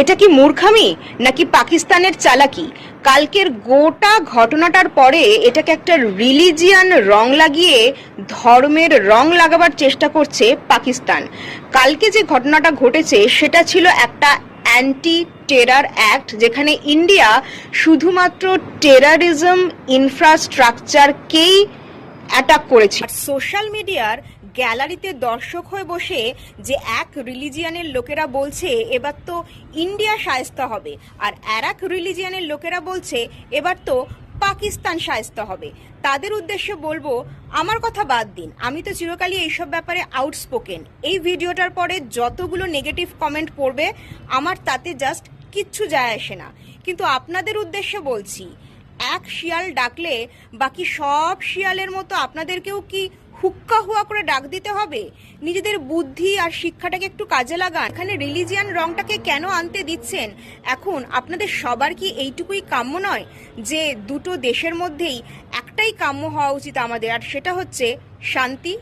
এটা কি মূর্খামি নাকি পাকিস্তানের চালাকি? কালকের গোটা ঘটনাটার পরে এটাকে একটা রিলিজিয়ান রং লাগিয়ে ধর্মের রং লাগাবার চেষ্টা করছে পাকিস্তান। কালকে যে ঘটনাটা ঘটেছে সেটা ছিল একটা অ্যান্টি টেরার অ্যাক্ট যেখানে ইন্ডিয়া শুধুমাত্র টেরারিজম ইনফ্রাস্ট্রাকচারকেই অ্যাটাক করেছে। সোশ্যাল মিডিয়ার গ্যালারিতে দর্শক হয়ে বসে যে এক রিলিজিয়ানের লোকেরা বলছে, এবার তো ইন্ডিয়া সায়স্তা হবে। আর আর এক রিলিজিয়ানের লোকেরা বলছে, এবার তো পাকিস্তান সায়স্তা হবে। তাদের উদ্দেশ্যে বলব, আমার কথা বাদ দিন। আমি তো চিরকালই এইসব ব্যাপারে আউটস্পোকেন এই ভিডিওটার পরে যতগুলো নেগেটিভ কমেন্ট পড়বে, আমার তাতে জাস্ট কিচ্ছু যায় আসে না। কিন্তু আপনাদের উদ্দেশ্যে বলছি এক শিয়াল ডাকলে বাকি সব শিয়ালের মতো আপনাদেরকেও কি হুক্কা হুয়া করে ডাক দিতে হবে? নিজেদের বুদ্ধি আর শিক্ষাটাকে একটু কাজে লাগান। এখানে রিলিজিয়ান রংটাকে কেন আনতে দিচ্ছেন? এখন আপনাদের সবার কি এইটুকুই কাম্য নয়? যে দুটো দেশের মধ্যেই একটাই কাম্য হওয়া উচিত আমাদের, আর সেটা হচ্ছে শান্তি